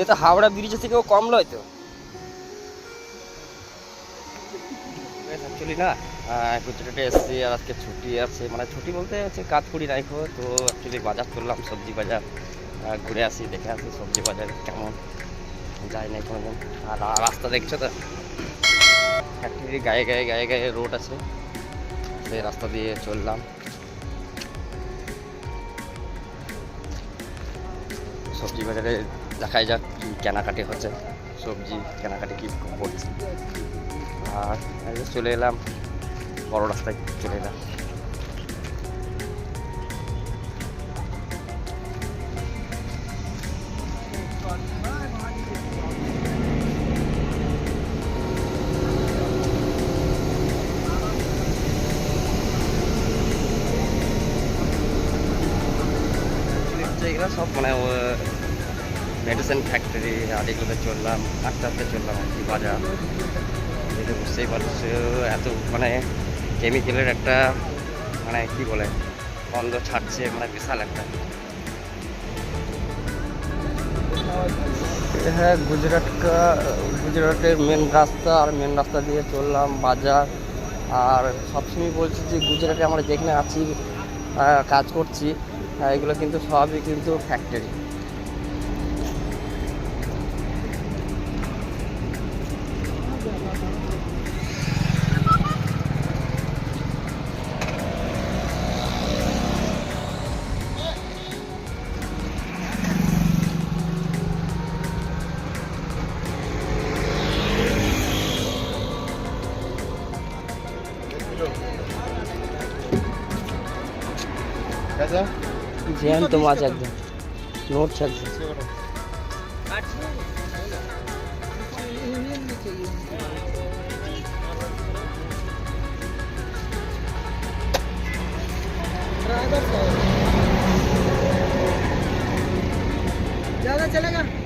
এ তো হাওড়া ব্রিজের থেকেও কম লয় তো। অ্যাকচুয়ালি না গুজরাটে এসেছি আর আজকে ছুটি আছে। মানে ছুটি বলতে হচ্ছে কাজ করি নাই তো অ্যাকচুয়ালি বাজার করলাম, সবজি বাজার ঘুরে আসি, দেখে আসি সবজি বাজার কেমন, যাই নাই কোনোদিন আর রাস্তা দেখছ তো? ফ্যাক্টরির গায়ে গায়ে গায়ে গায়ে রোড আছে, সেই রাস্তা দিয়ে চললাম। সবজি বাজারে দেখাই যাক কি কেনাকাটি হচ্ছে। সবজি, কেনাকাটি কি করছে। আর চলে এলাম, বড় রাস্তায় চলে এলাম। সব মানে মেডিসিন ফ্যাক্টরি আর এগুলোতে চললাম আস্তে আস্তে চললাম আর কি বাজার। যে বুঝতেই পারছ, এত মানে কেমিক্যালের একটা মানে কি বলে, গন্ধ ছাড়ছে মানে বিশাল একটা। হ্যাঁ গুজরাট কা, গুজরাটের মেন রাস্তা, আর মেন রাস্তা দিয়ে চললাম বাজার। আর সবসময় বলছি যে, গুজরাটে আমরা যেখানে আছি কাজ করছি এগুলো কিন্তু সবই কিন্তু ফ্যাক্টরি कैसा? जैन तुम आ सकते नोट चल ज़्यादा तो चलेगा?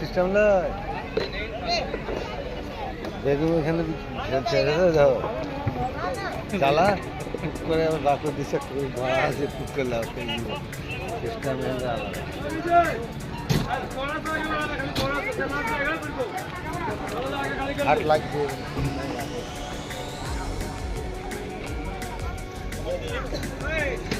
সিস্টেম এখানে ছেড়ে চালা, টুক করে আবার দিচ্ছে খুবই আছে, টুক করে সিস্টেম আট লাখ Hey!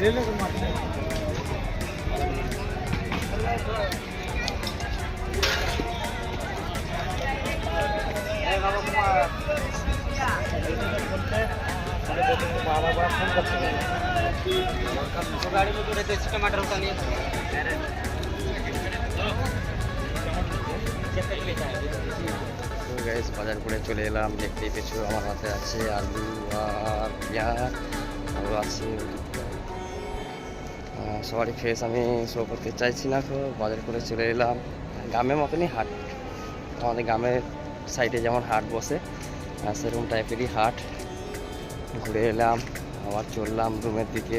ले ले तुम বাজার করে চলে এলাম। দেখতেই পেছো আমার হাতে আছে আলু আর পেঁয়াজ। আছে। সবারই ফেস আমি শো করতে চাইছি না তো, বাজার করে চলে এলাম। গ্রামের মতনই হাট। আমাদের গ্রামের সাইডে যেমন হাট বসে সেরকম টাইপেরই হাট। ঘুরে এলাম, আবার চললাম রুমের দিকে।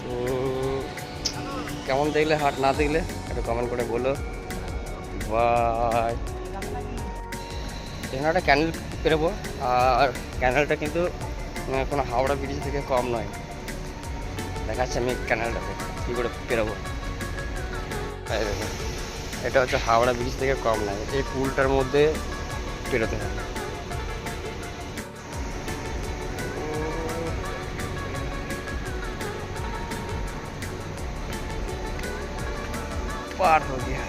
তো কেমন দেখলে হাট, না দেখলে একটু কমেন্ট করে বলো। বাই এখানে একটা ক্যানেল পেরোবো, আর ক্যানেলটা কিন্তু কোনো হাওড়া ব্রিজ থেকে কম নয়। দেখাচ্ছি আমি ক্যানেলটাতে কী করে পেরোবো। এটা হচ্ছে হাওড়া ব্রিজ থেকে কম লাগে। এই পুলটার মধ্যে পেরোতে হবে পার হয়ে গিয়া।